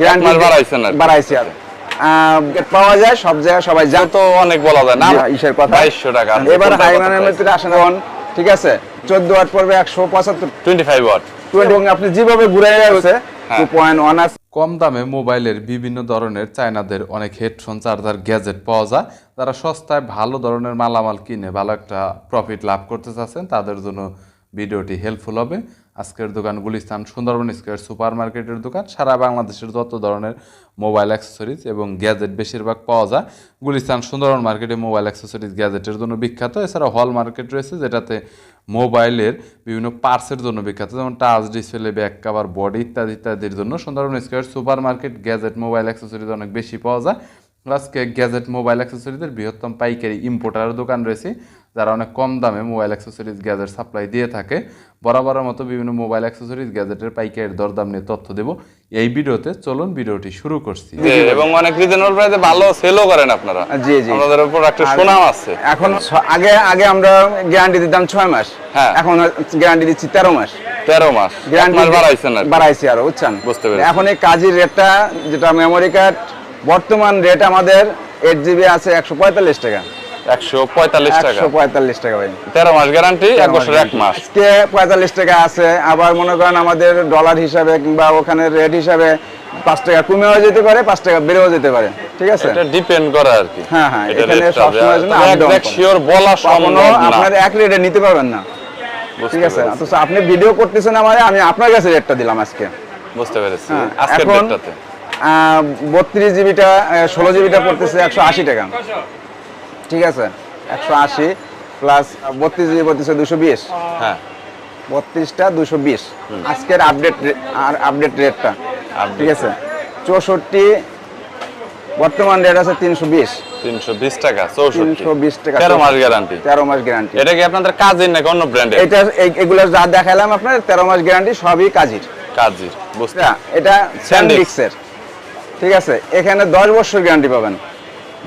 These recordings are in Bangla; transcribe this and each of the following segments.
গ্যারান্টি বাড়াইছেন বাড়াইছি আর। পাওয়া যায় সব জায়গায় সবাই তো অনেক বলা যায় না? ইসের কথা। টাকা এবার হাইমানের ভিতরে আসেন এখন ঠিক আছে চোদ্দ ওয়াট পড়বে ওয়াট। এবং আপনি যেভাবে ঘুরে গেছে হ্যাঁ। আছে। কম দামে মোবাইলের বিভিন্ন ধরনের চায়নাদের অনেক হেডফোন চার্জার গ্যাজেট পাওয়া যায়। যারা সস্তায় ভালো ধরনের মালামাল কিনে ভালো একটা প্রফিট লাভ করতে চাচ্ছেন তাদের জন্য ভিডিওটি হেল্পফুল হবে। আজকের দোকান গুলিস্তান সুন্দরবন স্কোয়ার সুপার মার্কেটের দোকান। সারা বাংলাদেশের যত ধরনের মোবাইল অ্যাক্সেসরিজ এবং গ্যাজেট বেশিরভাগ পাওয়া যায়, গুলিস্তান সুন্দরবন মার্কেটে মোবাইল অ্যাক্সেসরিজ, গ্যাজেটের জন্য বিখ্যাত। এছাড়া হল মার্কেট রয়েছে, যেটাতে মোবাইলের বিভিন্ন পার্টসের জন্য বিখ্যাত, যেমন touch display back cover body ইত্যাদি ইত্যাদির জন্য। Sundarban square super market gadget mobile accessories অনেক বেশি পাওয়া যায়। আজকে গ্যাজেট মোবাইল অ্যাক্সেসরিজের বৃহত্তম পাইকারি ইম্পোর্টার দোকান রয়েছে যারা অনেক কম দামে মোবাইল অ্যাক্সেসরিজ গ্যাজেট সাপ্লাই দিয়ে থাকে বরাবরের মতো বিভিন্ন মোবাইল অ্যাক্সেসরিজ গ্যাজেটের পাইকারি দরদাম নিয়ে তথ্য দেব। এই ভিডিওতে চলুন ভিডিওটি শুরু করছি। এবং অনেক রিজনেবল প্রাইসে ভালো সেলও করেন আপনারা। জি, জি। আমাদের উপর একটা সুনাম আছে। এখন আগে আগে আমরা গ্যারান্টি দিতাম ছয় মাস। হ্যাঁ। এখন গ্যারান্টি দিচ্ছি তেরো মাস। তেরো মাস। গ্যারান্টি মাস বাড়াইছেন আর বাড়াইছি আরও বুঝছেন? বুঝতে পেরেছি। এখন এই কাজের রেটটা যেটা মেমোরি কার্ড বর্তমান রেট আমাদের এইট জিবি আছে একশো পঁয়তাল্লিশ টাকা। একশো পঁয়তাল্লিশ টাকা। একশো পঁয়তাল্লিশ টাকা ভাই। মাস গ্যারান্টি বছর মাস। আজকে টাকা আছে আবার মনে করেন আমাদের ডলার হিসাবে কিংবা ওখানে রেট হিসাবে পাঁচ টাকা কমেও যেতে পারে টাকা বেড়েও যেতে পারে। ঠিক আছে? এটা ডিপেন্ড করে আর কি। হ্যাঁ, হ্যাঁ, এখানে জন্য বলা সম্ভব না। আপনার এক রেটে নিতে পারবেন না। ঠিক আছে? অথচ আপনি ভিডিও করতেছেন আমার আমি আপনার কাছে রেটটা দিলাম আজকে। বুঝতে পেরেছি। হ্যাঁ, আজকের বত্রিশ জিবিটা ষোলো জিবিটা পড়তেছে একশো আশি টাকা। ঠিক আছে? একশো আশি প্লাস বত্রিশ জিবি পড়তেছে দুশো বিশ। হ্যাঁ। বত্রিশটা দুশো বিশ। আজকের আপডেট আর আপডেট রেটটা ঠিক আছে? চৌষট্টি বর্তমান রেট আছে তিনশো বিশ। তিনশো বিশ টাকা চৌষট্টি। বিশ টাকা তেরো মাস গ্যারান্টি তেরো মাস গ্যারান্টি এটা কি আপনাদের কাজের নাকি অন্য ব্র্যান্ডের এটা এগুলো যা দেখালাম আপনার তেরো মাস গ্যারান্টি সবই কাজের। কাজের বুঝতে এটা এটা স্যান্ডিক্সের ঠিক আছে? এখানে দশ বছর গ্যারান্টি পাবেন।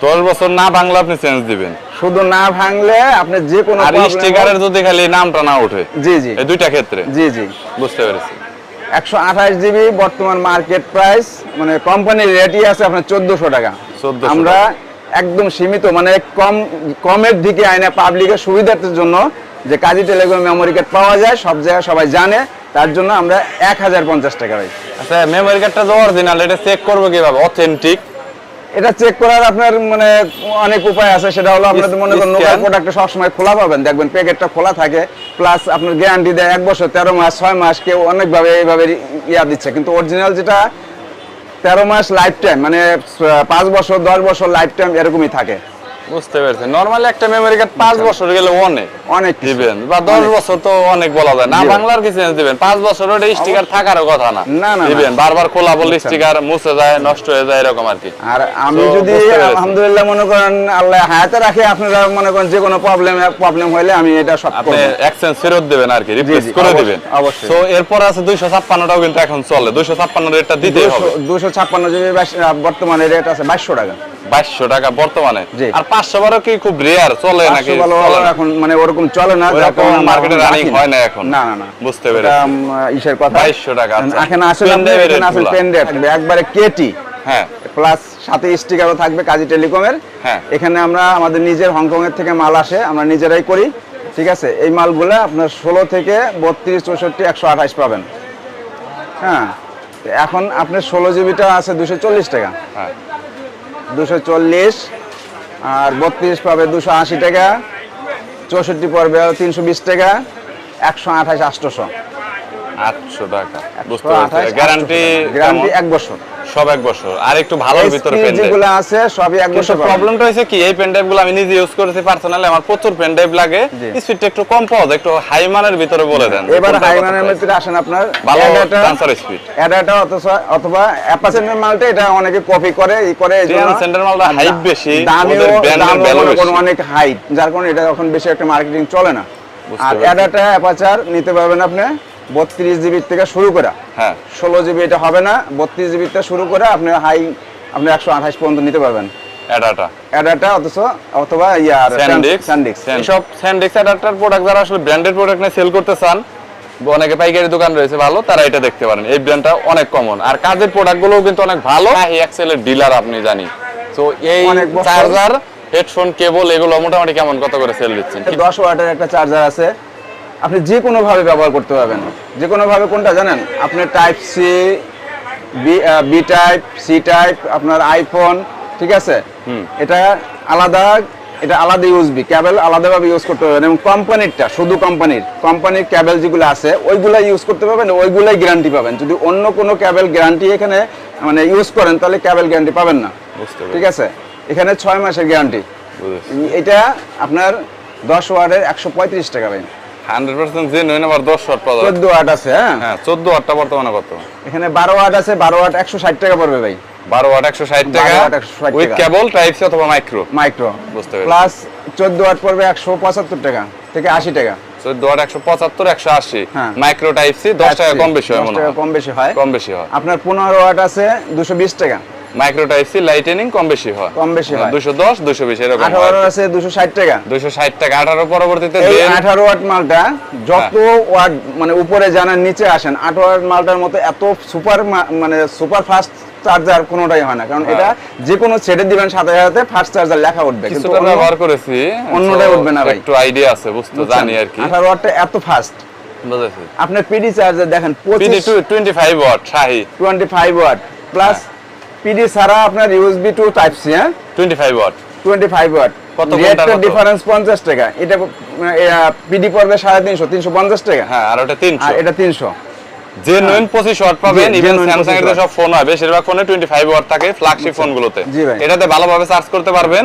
দশ বছর না ভাঙলে আপনি চেঞ্জ দিবেন। শুধু না ভাঙলে আপনি যে কোনো আর স্টিকারের যদি খালি নামটা না ওঠে জি জি। এই দুইটা ক্ষেত্রে? জি জি। বুঝতে পেরেছি। একশো আঠাশ জিবি বর্তমান মার্কেট প্রাইস মানে কোম্পানির রেটই আছে আপনার চোদ্দশো টাকা। 1400 আমরা একদম সীমিত মানে কম কমের দিকে আইনে পাবলিকের সুবিধার্থের জন্য যে কাজী টেলিকম মেমোরি কার্ড পাওয়া যায় সব জায়গায় সবাই জানে তার জন্য আমরা এক হাজার পঞ্চাশ টাকা পাই আচ্ছা মেমোরি কার্ডটা যে অরিজিনাল এটা চেক করব কীভাবে? অথেন্টিক এটা চেক করার আপনার মানে অনেক উপায় আছে সেটা হলো আপনাদের মনে করেন নোকার লোকাল প্রোডাক্টটা সবসময় খোলা পাবেন। দেখবেন প্যাকেটটা খোলা থাকে প্লাস আপনার গ্যারান্টি দেয় এক বছর তেরো মাস ছয় মাস কেউ অনেকভাবে এইভাবে ইয়া দিচ্ছে। কিন্তু অরিজিনাল যেটা তেরো মাস লাইফ টাইম মানে পাঁচ বছর দশ বছর লাইফ টাইম এরকমই থাকে। বুঝতে পেরেছি। নরমালি একটা মেমোরি কার্ড পাঁচ বছর গেলে অনেক অনেক দিবেন বা দশ অনেক। বছর তো অনেক বলা যায়। না বাংলার কি চেঞ্জ দিবেন। বছর ওটা স্টিকার থাকারও কথা না। না। দিবেন। বারবার খোলা বুঝছেন। স্টিকার মুছে যায় নষ্ট হয়ে যায় এরকম আর কি। আর আমি যদি আলহামদুলিল্লাহ মনে করেন আল্লাহ হায়াতে রাখে আপনারা মনে করেন যে কোনো প্রবলেম প্রবলেম হলে আমি এটা সব আপনি এক্সচেঞ্জ ফেরত দেবেন আর কি রিপ্লেস করে দিবেন। অবশ্যই। তো এরপর আছে দুইশো ছাপ্পান্নটাও কিন্তু এখন চলে। দুইশো ছাপ্পান্ন রেটটা দিতেই হবে। ছাপ্পান্ন জিবি বর্তমানে রেট আছে বাইশশো টাকা। বাইশশো টাকা বর্তমানে। আর পাঁচশো বারো কি খুব রেয়ার চলে নাকি? এখন মানে ওরকম চলে না এখন হয় না এখন। না না না। বুঝতে পেরেছি। ইসের কথা। 2200 টাকা, আচ্ছা। এখানে আসলে একবারে কেটি হ্যাঁ। প্লাস সাথে স্টিকারও থাকবে কাজী টেলিকমের হ্যাঁ। এখানে আমরা আমাদের নিজের হংকং এর থেকে মাল আসে আমরা নিজেরাই করি। ঠিক আছে? এই মালগুলো আপনার ষোলো থেকে বত্রিশ চৌষট্টি একশো আঠাশ পাবেন। হ্যাঁ? এখন আপনার ষোলো জিবিটা আছে দুশো চল্লিশ টাকা। হ্যাঁ। দুশো চল্লিশ আর বত্রিশ পাবে দুশো আশি টাকা। চৌষট্টি পর্বে তিনশো বিশ টাকা। একশো আঠাশ আষ্টশো 800 টাকা। বুঝতে গ্যারান্টি গ্যারান্টি বছর। সব বছর। আর একটু ভালোর ভিতরে পেন আছে সবই বছর প্রবলেমটা হইছে কি? এই পেন ড্রাইভগুলো আমি নিজে ইউজ করেছি পার্সোনালি আমার প্রচুর পেন ড্রাইভ লাগে। স্পিডটা একটু কম পাওয়া যায় একটু হাই মানের ভিতরে বলে দেন। এবার হাই মানের ভিতরে আসেন আপনার। ভালো ট্রান্সফার স্পিড অথবা মালটা এটা অনেকে কপি করে ই করে এই জন্য মালটা আচ্ছা। বেশি অনেক যার কারণে এটা এখন বেশি একটা মার্কেটিং চলে না। আর এডাটা অ্যাপাচার নিতে পারবেন আপনি। বত্রিশ জিবি থেকে শুরু করে। হ্যাঁ। ষোলো জিবি এটা হবে না বত্রিশ জিবি থেকে শুরু করে আপনি হাই আপনি একশো আঠাশ পর্যন্ত নিতে পারবেন। অ্যাডাটা অ্যাডাটা অথচ অথবা ইয়ার স্যান্ডিক্স স্যান্ডিক্স এইসব স্যান্ডিক্স অ্যাডাপ্টার প্রোডাক্ট যারা আসলে ব্র্যান্ডেড প্রোডাক্ট নিয়ে সেল করতে চান অনেকে পাইকারি দোকান রয়েছে ভালো তারা এটা দেখতে পারেন। এই ব্র্যান্ডটা অনেক কমন আর কাজের কিন্তু অনেক ভালো। এই এক্সেলের ডিলার আপনি জানি। তো এই চার্জার হেডফোন কেবল এগুলো মোটামুটি কেমন কত করে সেল দিচ্ছেন? দশ ওয়াটের একটা চার্জার আছে। আপনি যে কোনো ভাবে ব্যবহার করতে পারবেন। যে কোনো ভাবে কোনটা জানেন? আপনি type C B type C type আপনার আইফোন ঠিক আছে? এটা আলাদা এটা আলাদা ইউজবি ক্যাবেল আলাদাভাবে ইউজ করতে পারবেন এবং কোম্পানিরটা শুধু কোম্পানির কোম্পানির ক্যাবেল যেগুলো আছে ওইগুলো ইউজ করতে পারবেন ওইগুলাই গ্যারান্টি পাবেন। যদি অন্য কোনো ক্যাবেল গ্যারান্টি এখানে মানে ইউজ করেন তাহলে ক্যাবেল গ্যারান্টি পাবেন না। বুঝতে ঠিক আছে? এখানে ছয় মাসের গ্যারান্টি এটা আপনার দশ ওয়ার্ডের একশো পঁয়ত্রিশ টাকা ভাই হান্ড্রেড পার্সেন্ট জেনুইন আবার দশ শট পাওয়া চোদ্দ ওয়াট আছে হ্যাঁ? হ্যাঁ চোদ্দ ওয়াটটা বর্তমানে কত? এখানে বারো ওয়াট আছে বারো ওয়াট একশো ষাট টাকা পড়বে ভাই। বারো ওয়াট একশো ষাট টাকা উইথ কেবল টাইপ অথবা মাইক্রো মাইক্রো বুঝতে পেরেছি। প্লাস চোদ্দ ওয়াট পড়বে একশো পঁচাত্তর টাকা থেকে আশি টাকা। চোদ্দ ওয়াট একশো পঁচাত্তর একশো আশি। হ্যাঁ। মাইক্রো টাইপ সি দশ টাকা কম বেশি হয় মনে হয়। কম বেশি হয়। কম বেশি হয়। আপনার পনেরো ওয়াট আছে দুশো বিশ টাকা। মাইক্রো লাইটেনিং কম বেশি হয়। কম বেশি হয়। দুশো দশ দুশো বিশ এরকম আঠারো আছে দুশো ষাট টাকা। দুশো ষাট টাকা। আঠারো পরবর্তীতে এই দেন আঠারো ওয়াট মালটা যত হ্যাঁ। ওয়াট মানে উপরে জানার নিচে আসেন আঠারো ওয়াট মালটার মতো এত সুপার মানে সুপার ফাস্ট চার্জার কোনোটাই হয় না। কারণ হ্যাঁ। এটা যে কোনো ছেড়ে দিবেন সাথে সাথে ফাস্ট চার্জার লেখা উঠবে। কিন্তু ব্যবহার করেছি। অন্যটাই উঠবে না ভাই। একটু আইডিয়া আছে বুঝতে জানি আর কি। আঠারো ওয়াটটা এত ফাস্ট। আপনার পিডি চার্জার দেখেন পিডি পঁচিশ টোয়েন্টি ফাইভ ওয়াট শাহি। Twenty five watt plus PD ছাড়া আপনার ইউএসবি টু টাইপ সি হ্যাঁ? Twenty five watt twenty five watt কত ডিফারেন্স টাকা। এটা পিডি পড়বে টাকা। হ্যাঁ আর ওটা তিনশো। আর এটা জেনুইন ওয়াট পাবেন ইভেন স্যামসাং এর 25 সব ফোন হয়। বেশিরভাগ ফোনে টোয়েন্টি ফাইভ ওয়াট থাকে ফ্ল্যাগশিপ ফোনগুলোতে জি ভাই। এটাতে ভালোভাবে চার্জ করতে পারবেন।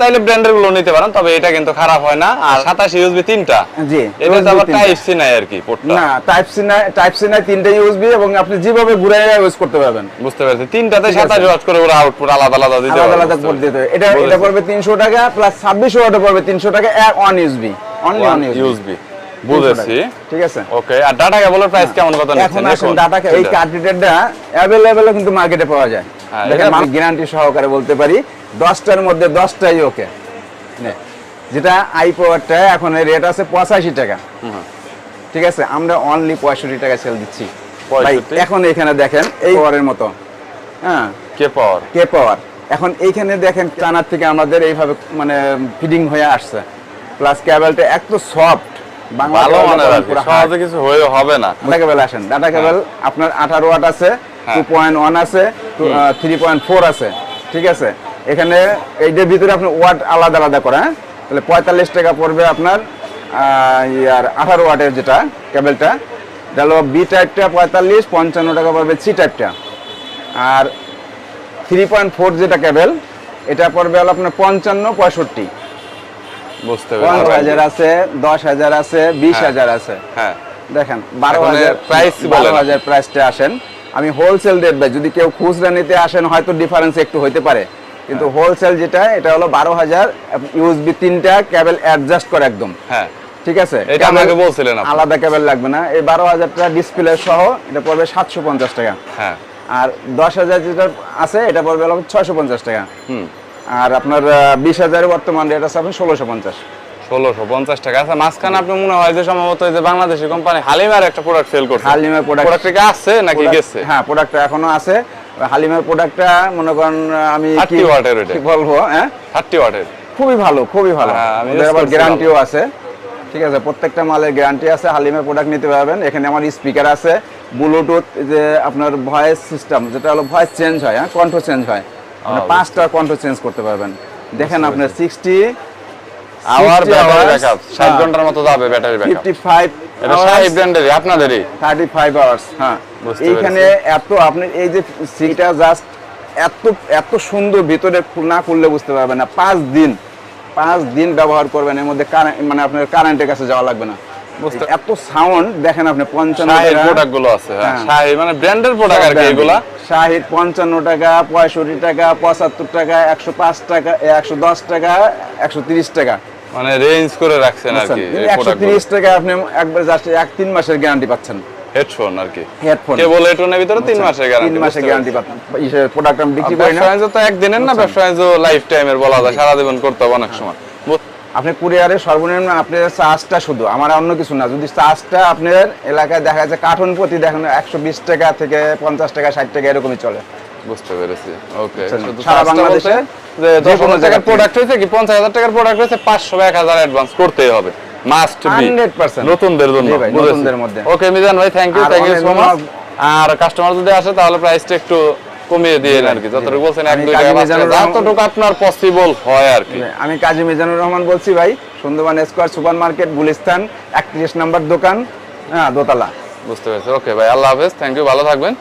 চাইলে ব্র্যান্ডেরগুলো নিতে পারেন তবে এটা কিন্তু খারাপ হয় না। আর সাতাশ ইউএসবি তিনটা। জি এটা USB আবার টাইপ সি নাই আর কি পোর্টটা না টাইপ সি টাইপ সি নাই তিনটে ইউএসবি এবং আপনি যেভাবে ঘুরে ইউজ করতে পারবেন। বুঝতে পারছি। তিনটাতে ঠিক আছে। সাতাশ ওয়াট করে ওরা আউটপুট আলাদা আলাদা দিতে আলাদা আলাদা পোর্ট দিতে হবে। এটা এটা পড়বে তিনশো টাকা প্লাস ওয়াটে পড়বে তিনশো টাকা on USB only on USB USB বুঝেছি। ঠিক আছে। ওকে আর ডাটা কেবলের প্রাইস কেমন কত নিচ্ছেন? আসেন ডাটা এই কিন্তু মার্কেটে পাওয়া যায়। হ্যাঁ, দেখেন আমি গ্যারান্টি সহকারে বলতে পারি দশটার মধ্যে দশটাই ওকে যেটা আই পাওয়ারটা এখন রেট আছে পঁচাশি টাকা। ঠিক আছে আমরা অনলি পঁয়ষট্টি টাকা সেল দিচ্ছি। এখন এখানে দেখেন এই পাওয়ারের মতো। হ্যাঁ। কে পাওয়ার কে পাওয়ার এখন এইখানে দেখেন টানার থেকে আমাদের এইভাবে মানে ফিডিং হয়ে আসছে। প্লাস ক্যাবেলটা এত সফট বাংলা ভালো cable বলেন আর কি, পুরো hard। সহজে কিছু হয়ে হবে না। ডাটা কেবল আসেন। ডাটা কেবল আপনার আঠারো ওয়াট আছে। টু পয়েন্ট ওয়ান আছে থ্রি পয়েন্ট ফোর আছে। ঠিক আছে? এখানে এইটার ভিতরে আপনি ওয়াট আলাদা আলাদা করে হ্যাঁ? তাহলে পঁয়তাল্লিশ টাকা পড়বে আপনার ইয়ার আঠারো ওয়াটের যেটা কেবলটা এটা হলো বি টাইপটা পঁয়তাল্লিশ পঞ্চান্ন টাকা পড়বে সি টাইপটা আর থ্রি পয়েন্ট ফোর যেটা কেবল এটা পড়বে হলো আপনার পঞ্চান্ন পঁয়ষট্টি। বুঝতে পনেরো হাজার আছে দশ হাজার আছে বিশ হাজার আছে। হ্যাঁ। দেখেন বারো হাজার price বারো হাজার প্রাইসটা আসেন। আমি হোলসেল রেট ভাই যদি কেউ খুচরা নিতে আসেন হয়তো ডিফারেন্স একটু হইতে পারে। কিন্তু হোলসেল যেটা এটা হলো বারো হাজার ইউএসবি তিনটা কেবল অ্যাডজাস্ট করে একদম। হ্যাঁ। ঠিক আছে? এটা আমাকে বলছিলেন আলাদা কেবল লাগবে না। এই বারো হাজারটা ডিসপ্লে সহ এটা পড়বে সাতশো পঞ্চাশ টাকা। হ্যাঁ। আর দশ হাজার যেটা আছে এটা পড়বে ছয়শো পঞ্চাশ টাকা। হুম। আর আপনার বিশ হাজারের বর্তমান রেট আছে আপনি ষোলোশো পঞ্চাশ। ষোলোশো পঞ্চাশ টাকা আচ্ছা মাঝখানে আপনি মনে হয় যে সম্ভবত এই যে বাংলাদেশি কোম্পানি হালিমার একটা প্রোডাক্ট সেল করছে। হালিমার প্রোডাক্ট প্রোডাক্ট আছে নাকি গেছে? হ্যাঁ প্রোডাক্টটা এখনও আছে। হালিমের প্রোডাক্টটা মনে করেন আমি কি- ওয়াটের ওটা। বলব হ্যাঁ? থার্টি ওয়াটের। খুবই ভালো খুবই ভালো। আবার গ্যারান্টিও আছে। ঠিক আছে প্রত্যেকটা মালের গ্যারান্টি আছে হালিমের প্রোডাক্ট নিতে পারবেন। এখানে আমার স্পিকার আছে ব্লুটুথ যে আপনার ভয়েস সিস্টেম যেটা হলো ভয়েস চেঞ্জ হয় হ্যাঁ কণ্ঠ চেঞ্জ হয়। মানে পাঁচটা কণ্ঠ চেঞ্জ করতে পারবেন। দেখেন আপনার সিক্সটি আওয়ার 60 ব্যাটারি ব্যাকআপ ষাট। ঘণ্টার মতো যাবে ব্যাটারি ব্যাকআপ ফিফটি ফাইভ এটা শাহি ব্র্যান্ডেরই আপনাদেরই? থার্টি ফাইভ আওয়ার্স হ্যাঁ এইখানে এত আপনি এই যে সিটা জাস্ট এত এত সুন্দর ভিতরে না খুললে বুঝতে পারবেন না। পাঁচ দিন পাঁচ দিন ব্যবহার করবেন এর মধ্যে মানে আপনার কারেন্টের কাছে যাওয়া লাগবে না। এত সাউন্ড দেখেন আপনি পঞ্চান্ন প্রোডাক্টগুলো আছে। শাহি মানে ব্র্যান্ডের প্রোডাক্ট আর কি এগুলা? শাহিদ পঞ্চান্ন টাকা পঁয়ষট্টি টাকা পঁচাত্তর টাকা একশো পাঁচ টাকা একশো দশ টাকা একশো তিরিশ টাকা। মানে রেঞ্জ করে রাখছেন আর কি এই একশো প্রোডাক্ট তিরিশ টাকা আপনি একবার জাস্ট এক তিন মাসের গ্যারান্টি পাচ্ছেন। হেডফোন আর কি। হেডফোন কেবল হেডফোনের ভিতরে মাসের গ্যারান্টি মাসের গ্যারান্টি পাচ্ছেন। প্রোডাক্ট আমি বিক্রি করি না। ব্যবসা তো একদিনের না ব্যবসা লাইফ টাইমের বলা যায় সারা জীবন করতে হবে অনেক সময়। আপনি কুরিয়ারে সর্বনিম্ন আপনার চার্জটা শুধু আমার অন্য কিছু না যদি চার্জটা আপনার এলাকায় দেখা যাচ্ছে কার্টুন প্রতি দেখেন একশো বিশ টাকা থেকে পঞ্চাশ টাকা ষাট টাকা এরকমই চলে। বুঝতে পেরেছি। ওকে সারা বাংলাদেশে যে দশ হাজার টাকার প্রোডাক্ট হয়েছে কি? পঞ্চাশ হাজার টাকার প্রোডাক্ট হয়েছে পাঁচশো এক হাজার অ্যাডভান্স করতেই হবে। মাস্ট বি নতুনদের জন্য। নতুনদের মধ্যে। ওকে মিজান ভাই thank you thank you so much R customer যদি আসে তাহলে প্রাইসটা একটু কমিয়ে দিয়ে আর কি। যতটুকু বলছেন এক দুই যতটুকু আপনার পসিবল হয় আর কি। আমি কাজী মিজানুর রহমান বলছি ভাই Sundarban square super market Gulistan একত্রিশ নম্বর দোকান হ্যাঁ দোতলা। বুঝতে পেরেছি। ওকে ভাই আল্লাহ হাফেজ থ্যাংক ইউ ভালো থাকবেন।